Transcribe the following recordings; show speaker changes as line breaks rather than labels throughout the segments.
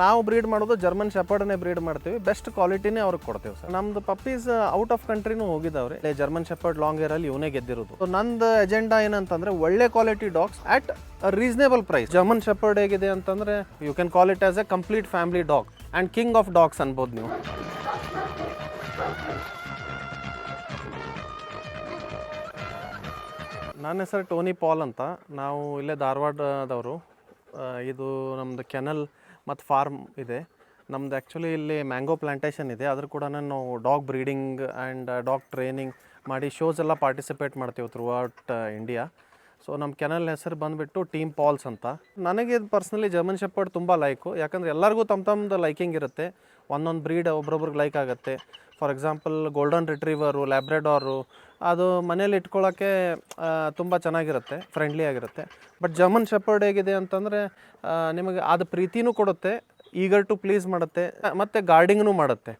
ನಾವು ಬ್ರೀಡ್ ಮಾಡೋದು ಜರ್ಮನ್ ಶೆಪರ್ಡ್ನೇ ಬ್ರೀಡ್ ಮಾಡ್ತೀವಿ. ಬೆಸ್ಟ್ ಕ್ವಾಲಿಟಿನೇ ಅವ್ರಿಗೆ ಕೊಡ್ತೀವಿ ಸರ್. ನಮ್ದು ಪಪ್ಪೀಸ್ ಔಟ್ ಆಫ್ ಕಂಟ್ರಿನೂ ಹೋಗಿದ್ದಾವ್ರಿ ಜರ್ಮನ್ ಶೆಪರ್ಡ್ ಲಾಂಗ್ ಏರ್ ಅಲ್ಲಿ ಇವನೇ ಗೆದ್ದಿರೋದು. ನಂದು ಎಜೆಂಡಾ ಏನಂತಂದ್ರೆ ಒಳ್ಳೆ quality dogs at reasonable price German shepherd ಹೇಗಿದೆ ಅಂತಂದ್ರೆ you can call it as a complete family dog and king of dogs ಅನ್ಬೋದು ನೀವು. ನನ್ನ ಹೆಸರು ಟೋನಿ ಪಾಲ್ ಅಂತ. ನಾವು ಇಲ್ಲೇ ಧಾರವಾಡದವರು. ಇದು ನಮ್ದು ಕೆನಲ್ ಮತ್ತು ಫಾರ್ಮ್ ಇದೆ. ನಮ್ದು ಆ್ಯಕ್ಚುಲಿ ಇಲ್ಲಿ ಮ್ಯಾಂಗೋ ಪ್ಲ್ಯಾಂಟೇಷನ್ ಇದೆ. ಅದ್ರ ಕೂಡ ನಾವು dog breeding and dog training ಮಾಡಿ ಶೋಸ್ ಎಲ್ಲ ಪಾರ್ಟಿಸಿಪೇಟ್ ಮಾಡ್ತೀವಿ ಥ್ರೂ ಔಟ್ ಇಂಡಿಯಾ ಸೊ ನಮ್ಮ ಕೆನಲ್ ಹೆಸರು ಬಂದುಬಿಟ್ಟು ಟೀಮ್ ಪಾಲ್ಸ್ ಅಂತ. ನನಗೆ ಪರ್ಸ್ನಲಿ ಜರ್ಮನ್ ಶೆಪರ್ಡ್ ತುಂಬ ಲೈಕು ಯಾಕಂದರೆ ಎಲ್ಲರಿಗೂ ತಮ್ಮ ತಮ್ಮದು ಲೈಕಿಂಗ್ ಇರುತ್ತೆ. ಒಂದೊಂದು ಬ್ರೀಡ್ ಒಬ್ರೊಬ್ರಿಗೆ ಲೈಕ್ ಆಗುತ್ತೆ. For example golden retriever Labrador ಅದು ಮನೇಲಿ ಇಟ್ಕೊಳ್ಳೋಕ್ಕೆ ತುಂಬ ಚೆನ್ನಾಗಿರುತ್ತೆ ಫ್ರೆಂಡ್ಲಿ ಆಗಿರುತ್ತೆ. ಬಟ್ ಜರ್ಮನ್ ಶೆಪರ್ಡ್ ಹೇಗಿದೆ ಅಂತಂದರೆ ನಿಮಗೆ ಅದು ಪ್ರೀತಿನೂ ಕೊಡುತ್ತೆ ಈಗರ್ ಟು ಪ್ಲೀಸ್ ಮಾಡುತ್ತೆ, ಮತ್ತು ಗಾರ್ಡಿಂಗ್ನೂ ಮಾಡುತ್ತೆ.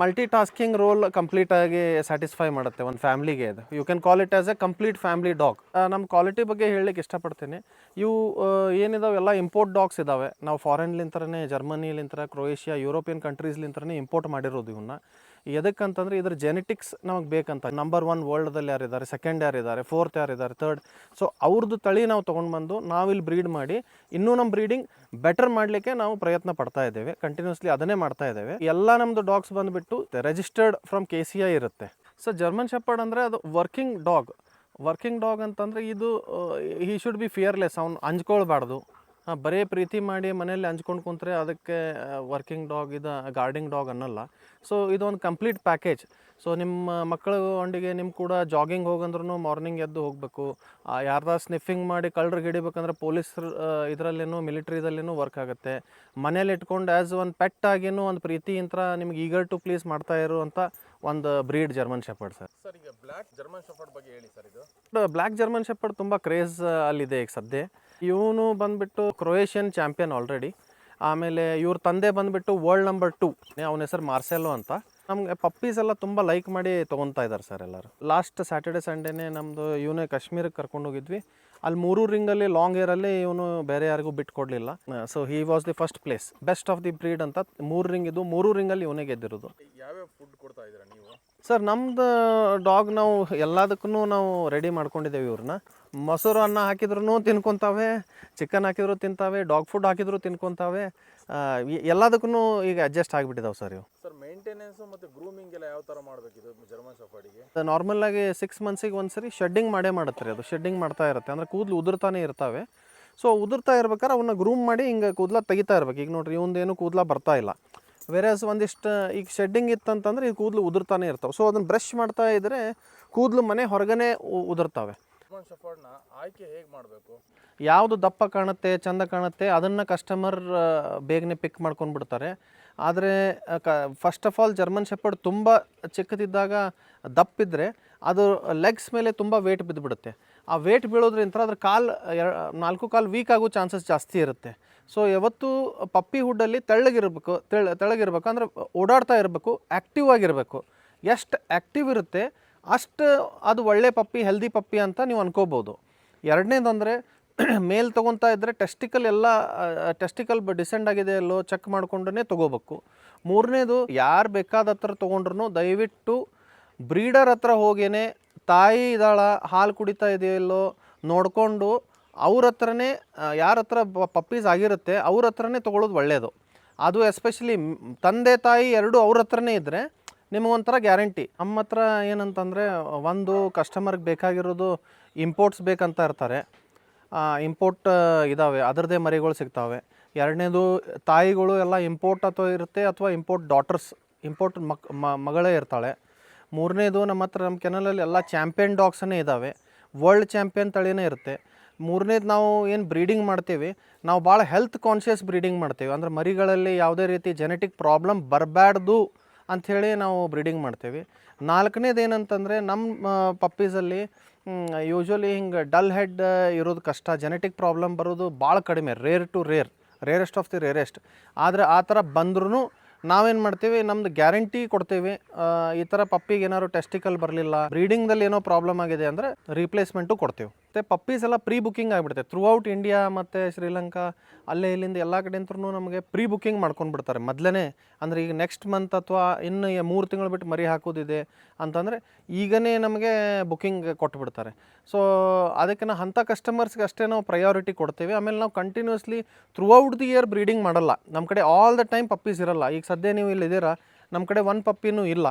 ಮಲ್ಟಿ ಟಾಸ್ಕಿಂಗ್ ರೋಲ್ ಕಂಪ್ಲೀಟ್ ಆಗಿ ಸ್ಯಾಟಿಸ್ಫೈ ಮಾಡುತ್ತೆ ಒಂದು ಫ್ಯಾಮ್ಲಿಗೆ ಇದು you can call it as a complete family dog ನಮ್ಮ ಕ್ವಾಲಿಟಿ ಬಗ್ಗೆ ಹೇಳಲಿಕ್ಕೆ ಇಷ್ಟಪಡ್ತೀನಿ. ಇವು ಏನಿದಾವೆ, ಎಲ್ಲ ಇಂಪೋರ್ಟ್ ಡಾಗ್ಸ್ ಇದ್ದಾವೆ ನಾವು ಫಾರಿನ್ಲಿಂತ್ರನೇ ಜರ್ಮನಿಲಿಂತ್ರ ಕ್ರೊಯೇಷಿಯಾ ಯುರೋಪಿಯನ್ ಕಂಟ್ರೀಸ್ಲಿಂತ್ರನೇ ಇಂಪೋರ್ಟ್ ಮಾಡಿರೋದು ಇವನ್ನ ಎದಕ್ಕಂತಂದ್ರೆ ಇದ್ರ ಜೆನೆಟಿಕ್ಸ್ ನಮಗೆ ಬೇಕಂತ. ನಂಬರ್ ಒನ್ ವರ್ಲ್ಡ್ದಲ್ಲಿ ಯಾರಿದ್ದಾರೆ ಸೆಕೆಂಡ್ ಯಾರಿದ್ದಾರೆ ಫೋರ್ತ್ ಯಾರಿದ್ದಾರೆ ಥರ್ಡ್ ಸೊ ಅವ್ರದ್ದು ತಳಿ ನಾವು ತೊಗೊಂಡು ಬಂದು ನಾವಿಲ್ಲಿ ಬ್ರೀಡ್ ಮಾಡಿ, ಇನ್ನೂ ನಮ್ಮ ಬ್ರೀಡಿಂಗ್ ಬೆಟರ್ ಮಾಡಲಿಕ್ಕೆ ನಾವು ಪ್ರಯತ್ನ ಪಡ್ತಾ ಇದ್ದೇವೆ. ಕಂಟಿನ್ಯೂಸ್ಲಿ ಅದನ್ನೇ ಮಾಡ್ತಾ ಇದ್ದೇವೆ. ಎಲ್ಲ ನಮ್ಮದು ಡಾಗ್ಸ್ ಬಂದುಬಿಟ್ಟು registered from K C I ಇರುತ್ತೆ. ಸೊ ಜರ್ಮನ್ ಶೆಪರ್ಡ್ ಅಂದರೆ ಅದು ವರ್ಕಿಂಗ್ ಡಾಗ್ ವರ್ಕಿಂಗ್ ಡಾಗ್ ಅಂತಂದರೆ ಇದು ಹಿ ಶುಡ್ ಬಿ ಫಿಯರ್ಲೆಸ್ ಅವ್ನು ಅಂಜ್ಕೊಳ್ಬಾರ್ದು. ಹಾಂ, ಬರೀ ಪ್ರೀತಿ ಮಾಡಿ ಮನೇಲಿ ಹಂಚ್ಕೊಂಡು ಕುಂತ್ರೆ ಅದಕ್ಕೆ ವರ್ಕಿಂಗ್ ಡಾಗ್ ಇದು ಗಾರ್ಡಿಂಗ್ ಡಾಗ್ ಅನ್ನಲ್ಲ. ಸೊ ಇದೊಂದು ಕಂಪ್ಲೀಟ್ ಪ್ಯಾಕೇಜ್ ಸೊ ನಿಮ್ಮ ಮಕ್ಕಳ ಒಂಡಿಗೆ ನಿಮ್ಮ ಕೂಡ ಜಾಗಿಂಗ್ ಹೋಗಂದ್ರೂ ಮಾರ್ನಿಂಗ್ ಎದ್ದು ಹೋಗಬೇಕು. ಯಾರ್ದ ಸ್ನಿಫಿಂಗ್ ಮಾಡಿ ಕಳ್ಳರಿಗೆ ಹಿಡಿಬೇಕಂದ್ರೆ ಪೊಲೀಸ್ ಇದರಲ್ಲೇನೂ ಮಿಲಿಟ್ರಿದಲ್ಲೇನೂ ವರ್ಕ್ ಆಗುತ್ತೆ. ಮನೇಲಿ ಇಟ್ಕೊಂಡು ಆ್ಯಸ್ ಒಂದು ಪೆಟ್ ಆಗಿನೂ ಒಂದು ಪ್ರೀತಿಯಿಂದ ನಿಮ್ಗೆ ಈಗರ್ ಟು ಪ್ಲೀಸ್ ಮಾಡ್ತಾ ಇರುವಂಥ ಒಂದು breed German shepherd sir.
Sir ಈಗ ಬ್ಲ್ಯಾಕ್ ಜರ್ಮನ್ ಶೆಫರ್ಡ್ ಬಗ್ಗೆ ಹೇಳಿ ಸರ್ ಇದು.
ಬ್ಲ್ಯಾಕ್ ಜರ್ಮನ್ ಶೆಪರ್ಡ್ ತುಂಬ ಕ್ರೇಜ್ ಅಲ್ಲಿದೆ ಈಗ ಸದ್ಯ. ಇವನು ಬಂದ್ಬಿಟ್ಟು ಕ್ರೊಯೇಷಿಯನ್ ಚಾಂಪಿಯನ್ ಆಲ್ರೆಡಿ ಆಮೇಲೆ ಇವ್ರ ತಂದೆ ಬಂದ್ಬಿಟ್ಟು ವರ್ಲ್ಡ್ ನಂಬರ್ ಟು ಅವನ ಹೆಸರು ಮಾರ್ಸೆಲ್ಲೋ ಅಂತ. ನಮಗೆ ಪಪ್ಪೀಸ್ ಎಲ್ಲ ತುಂಬ ಲೈಕ್ ಮಾಡಿ ತೊಗೊತಾ ಇದ್ದಾರೆ ಸರ್ ಎಲ್ಲರೂ. ಲಾಸ್ಟ್ ಸ್ಯಾಟರ್ಡೆ ಸಂಡೇನೇ ನಮ್ಮದು ಇವನೇ ಕಾಶ್ಮೀರಕ್ಕೆ ಕರ್ಕೊಂಡು ಹೋಗಿದ್ವಿ. ಅಲ್ಲಿ ಮೂರು ರಿಂಗಲ್ಲಿ ಲಾಂಗ್ ಏರಲ್ಲಿ ಇವನು ಬೇರೆ ಯಾರಿಗೂ ಬಿಟ್ಟು ಕೊಡಲಿಲ್ಲ. So he was the first place best of the breed ಅಂತ ಮೂರು ರಿಂಗ್ ಇದು ಮೂರು ರಿಂಗಲ್ಲಿ ಇವನೇ ಗೆದ್ದಿರೋದು.
ಯಾವ್ಯಾವ ಫುಡ್ ಕೊಡ್ತಾ ಇದ್ದಾರೆ ನೀವು?
ಸರ್ ನಮ್ದು ಡಾಗ್ ನಾವು ಎಲ್ಲದಕ್ಕೂ ನಾವು ರೆಡಿ ಮಾಡ್ಕೊಂಡಿದ್ದೇವೆ ಇವ್ರನ್ನ. ಮೊಸರು ಅನ್ನ ಹಾಕಿದ್ರು ತಿನ್ಕೊತಾವೆ ಚಿಕನ್ ಹಾಕಿದ್ರು ತಿಂತಾವೆ ಡಾಗ್ ಫುಡ್ ಹಾಕಿದ್ರು ತಿನ್ಕೊತಾವೆ. ಎಲ್ಲದಕ್ಕೂ ಈಗ ಅಡ್ಜಸ್ಟ್ ಆಗಿಬಿಟ್ಟಿದಾವೆ ಸರ್ ಇವು.
ಸರ್ ಮೇಂಟೆನೆನ್ಸು ಮತ್ತು ಗ್ರೂಮಿಂಗ್ ಎಲ್ಲ ಯಾವ ಥರ ಇದು ಜರ್ಮನ್
ನಾರ್ಮಲ್ ಆಗಿ ಸಿಕ್ಸ್ ಮಂತ್ಸಿಗೆ ಒಂದು ಸರಿ ಶೆಡ್ಡಿಂಗ್ ಮಾಡೇ ಮಾಡುತ್ತೆ ರೀ ಅದು. ಶೆಡ್ಡಿಂಗ್ ಮಾಡ್ತಾ ಇರುತ್ತೆ. ಅಂದರೆ ಕೂದಲು ಉದುರ್ತಾನೆ ಇರ್ತಾವೆ. ಸೊ ಉದುರ್ತಾ ಇರ್ಬೇಕಾದ್ರೆ ಅವನ್ನ ಗ್ರೂಮ್ ಮಾಡಿ ಹಿಂಗೆ ಕೂದಲ ತೆಗಿತಾ ಇರ್ಬೇಕು. ಈಗ ನೋಡ್ರಿ ಇವಂದೇನು ಕೂದಲ ಬರ್ತಾ ಇಲ್ಲ. ವೆರಸ್ ಒಂದಿಷ್ಟು ಈಗ ಶೆಡ್ಡಿಂಗ್ ಇತ್ತಂತಂದ್ರೆ ಈ ಕೂದಲು ಉದುರ್ತಾನೆ ಇರ್ತಾವೆ. ಸೊ ಅದನ್ನು ಬ್ರಷ್ ಮಾಡ್ತಾ ಇದ್ದರೆ ಕೂದಲು ಮನೆ ಹೊರಗನೆ ಉದುರ್ತಾವೆ.
ಆಯ್ಕೆ ಹೇಗೆ ಮಾಡಬೇಕು?
ಯಾವುದು ದಪ್ಪ ಕಾಣುತ್ತೆ ಚಂದ ಕಾಣುತ್ತೆ ಅದನ್ನು ಕಸ್ಟಮರ್ ಬೇಗನೆ ಪಿಕ್ ಮಾಡ್ಕೊಂಡು ಬಿಡ್ತಾರೆ. ಆದರೆ ಕ first of all German shepherd ತುಂಬ ಚಿಕ್ಕದಿದ್ದಾಗ ದಪ್ಪಿದ್ರೆ ಅದು ಲೆಗ್ಸ್ ಮೇಲೆ ತುಂಬ ವೇಟ್ ಬಿದ್ದುಬಿಡುತ್ತೆ ಆ ವೇಟ್ ಬೀಳೋದ್ರಿಂದ ಅದ್ರ ಕಾಲು ನಾಲ್ಕು ಕಾಲು ವೀಕ್ ಆಗೋ ಚಾನ್ಸಸ್ ಜಾಸ್ತಿ ಇರುತ್ತೆ. ಸೊ ಯಾವತ್ತು ಪಪ್ಪಿ ಹುಡ್ಡಲ್ಲಿ ತೆಳ್ಳಗಿರ್ಬೇಕು ತೆಳ್ಳ ತೆಳ್ಳಗಿರ್ಬೇಕು ಅಂದರೆ ಓಡಾಡ್ತಾ ಇರಬೇಕು ಆ್ಯಕ್ಟಿವ್ ಆಗಿರಬೇಕು. ಎಷ್ಟು ಆ್ಯಕ್ಟಿವ್ ಇರುತ್ತೆ, ಅಷ್ಟು ಅದು ಒಳ್ಳೆ ಪಪ್ಪಿ ಹೆಲ್ದಿ ಪಪ್ಪಿ ಅಂತ ನೀವು ಅನ್ಕೋಬೋದು. ಎರಡನೇದಂದರೆ ಮೇಲ್ ತೊಗೊತಾ ಇದ್ದರೆ ಟೆಸ್ಟಿಕಲ್ ಎಲ್ಲ ಟೆಸ್ಟಿಕಲ್ ಡಿಸೆಂಡ್ ಆಗಿದೆ ಅಲ್ಲೋ ಚೆಕ್ ಮಾಡಿಕೊಂಡೇ ತೊಗೋಬೇಕು. ಮೂರನೇದು, ಯಾರು ಬೇಕಾದ ಹತ್ರ ತೊಗೊಂಡ್ರು ದಯವಿಟ್ಟು ಬ್ರೀಡರ್ ಹತ್ರ ಹೋಗೇನೆ, ತಾಯಿ ಇದ್ದಾಳ ಹಾಲು ಕುಡಿತಾ ಇದೆಯಲ್ಲೋ ನೋಡಿಕೊಂಡು ಅವ್ರ ಹತ್ರನೇ ಯಾರ ಹತ್ರ ಪಪ್ಪೀಸ್ ಆಗಿರುತ್ತೆ, ಅವ್ರ ಹತ್ರನೇ ತೊಗೊಳೋದು ಒಳ್ಳೆಯದು ಅದು ಎಸ್ಪೆಷಲಿ ತಂದೆ, ತಾಯಿ ಎರಡು ಅವ್ರ ಹತ್ರನೇ ಇದ್ದರೆ ನಿಮಗೊಂಥರ ಗ್ಯಾರಂಟಿ. ನಮ್ಮ ಹತ್ರ ಏನಂತಂದರೆ, ಒಂದು ಕಸ್ಟಮರ್ಗೆ ಬೇಕಾಗಿರೋದು ಇಂಪೋರ್ಟ್ಸ್ ಬೇಕಂತ ಇರ್ತಾರೆ. ಇಂಪೋರ್ಟ್ ಇದ್ದಾವೆ ಅದರದೇ ಮರಿಗಳು ಸಿಗ್ತಾವೆ. ಎರಡನೇದು, ತಾಯಿಗಳು ಎಲ್ಲ ಇಂಪೋರ್ಟ್ ಅಥವಾ ಇರುತ್ತೆ ಅಥವಾ ಇಂಪೋರ್ಟ್ ಡಾಟರ್ಸ್, ಇಂಪೋರ್ಟ್ ಮಕ್ ಮಗಳೇ ಇರ್ತಾಳೆ. ಮೂರನೇದು ನಮ್ಮ ಹತ್ರ ನಮ್ಮ ಕೆನಲಲ್ಲಿ ಎಲ್ಲ ಚಾಂಪಿಯನ್ ಡಾಗ್ಸನ್ನೇ ಇದ್ದಾವೆ ವರ್ಲ್ಡ್ ಚಾಂಪಿಯನ್ ತಳಿನೇ ಇರುತ್ತೆ. ಮೂರನೇದು ನಾವು ಏನು ಬ್ರೀಡಿಂಗ್ ಮಾಡ್ತೀವಿ, ನಾವು ಭಾಳ ಹೆಲ್ತ್ ಕಾನ್ಷಿಯಸ್ ಬ್ರೀಡಿಂಗ್ ಮಾಡ್ತೀವಿ. ಅಂದರೆ ಮರಿಗಳಲ್ಲಿ ಯಾವುದೇ ರೀತಿ ಜೆನೆಟಿಕ್ ಪ್ರಾಬ್ಲಮ್ ಬರಬಾರ್ದು ಅಂಥೇಳಿ ನಾವು ಬ್ರೀಡಿಂಗ್ ಮಾಡ್ತೀವಿ. ನಾಲ್ಕನೇದು ಏನಂತಂದರೆ ನಮ್ಮ ಪಪ್ಪೀಸಲ್ಲಿ ಯೂಶ್ವಲಿ ಹಿಂಗೆ ಡಲ್ ಹೆಡ್ ಇರೋದು ಕಷ್ಟ. ಜೆನೆಟಿಕ್ ಪ್ರಾಬ್ಲಮ್ ಬರೋದು ಭಾಳ ಕಡಿಮೆ rare to rare rarest of the rarest ಆದರೆ ಆ ಥರ ಬಂದ್ರೂ ನಾವೇನು ಮಾಡ್ತೀವಿ, ನಮ್ದು ಗ್ಯಾರಂಟಿ ಕೊಡ್ತೀವಿ ಈ ಥರ ಪಪ್ಪಿಗೆ ಏನಾದ್ರು ಟೆಸ್ಟಿಕಲ್ ಬರಲಿಲ್ಲ ಬ್ರೀಡಿಂಗ್ದಲ್ಲಿ ಏನೋ ಪ್ರಾಬ್ಲಮ್ ಆಗಿದೆ ಅಂದರೆ ರೀಪ್ಲೇಸ್ಮೆಂಟು ಕೊಡ್ತೀವಿ. ಮತ್ತು ಪಪ್ಪೀಸ್ ಎಲ್ಲ ಪ್ರೀ ಬುಕ್ಕಿಂಗ್ ಆಗಿಬಿಡುತ್ತೆ. ಥ್ರೂ ಔಟ್ ಇಂಡಿಯಾ ಮತ್ತು ಶ್ರೀಲಂಕಾ ಅಲ್ಲೇ ಇಲ್ಲಿಂದ ಎಲ್ಲ ಕಡೆಯಂತ್ರೂ ನಮಗೆ ಪ್ರೀ ಬುಕ್ಕಿಂಗ್ ಮಾಡ್ಕೊಂಡು ಬಿಡ್ತಾರೆ. ಮೊದಲೇ ಅಂದರೆ ಈಗ ನೆಕ್ಸ್ಟ್ ಮಂತ್ ಅಥವಾ ಇನ್ನು ಮೂರು ತಿಂಗಳು ಬಿಟ್ಟು ಮರಿ ಹಾಕೋದಿದೆ ಅಂತಂದರೆ ಈಗನೇ ನಮಗೆ ಬುಕ್ಕಿಂಗ್ ಕೊಟ್ಟುಬಿಡ್ತಾರೆ ಸೊ ಅದಕ್ಕೆ ನಾವು ಅಂಥ ಕಸ್ಟಮರ್ಸ್ಗೆ ಅಷ್ಟೇ ನಾವು ಪ್ರಯಾರಿಟಿ ಕೊಡ್ತೇವೆ. ಆಮೇಲೆ ನಾವು continuously throughout the year breeding ಮಾಡಲ್ಲ. ನಮ್ಮ ಕಡೆ ಆಲ್ ದ ಟೈಮ್ ಪಪ್ಪೀಸ್ ಇರಲ್ಲ. ಈಗ ಸದ್ಯ ನೀವು ಇಲ್ಲಿ ಇಲ್ಲಿದ್ದೀರಾ ನಮ್ಮ ಕಡೆ ಒನ್ ಪಪ್ಪಿನೂ ಇಲ್ಲ.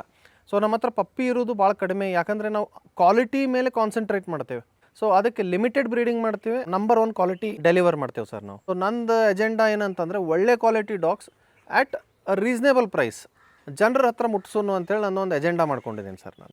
ಸೊ ನಮ್ಮ ಹತ್ರ ಪಪ್ಪಿ ಇರೋದು ಭಾಳ ಕಡಿಮೆ. ಯಾಕಂದರೆ ನಾವು ಕ್ವಾಲಿಟಿ ಮೇಲೆ ಕಾನ್ಸಂಟ್ರೇಟ್ ಮಾಡ್ತೇವೆ. ಸೊ ಅದಕ್ಕೆ ಲಿಮಿಟೆಡ್ ಬ್ರೀಡಿಂಗ್ ಮಾಡ್ತೀವಿ. ನಂಬರ್ ಒನ್ ಕ್ವಾಲಿಟಿ ಡೆಲಿವರ್ ಮಾಡ್ತೇವೆ ಸರ್ ನಾವು. ಸೊ ನಂದು ಎಜೆಂಡಾ ಏನಂತಂದರೆ ಒಳ್ಳೆ quality dogs at reasonable price ಜನರ ಹತ್ರ ಮುಟ್ಸೋನು ಅಂತೇಳಿ ನಾನು ಒಂದು ಎಜೆಂಡಾ ಮಾಡ್ಕೊಂಡಿದ್ದೀನಿ ಸರ್ ನಾನು.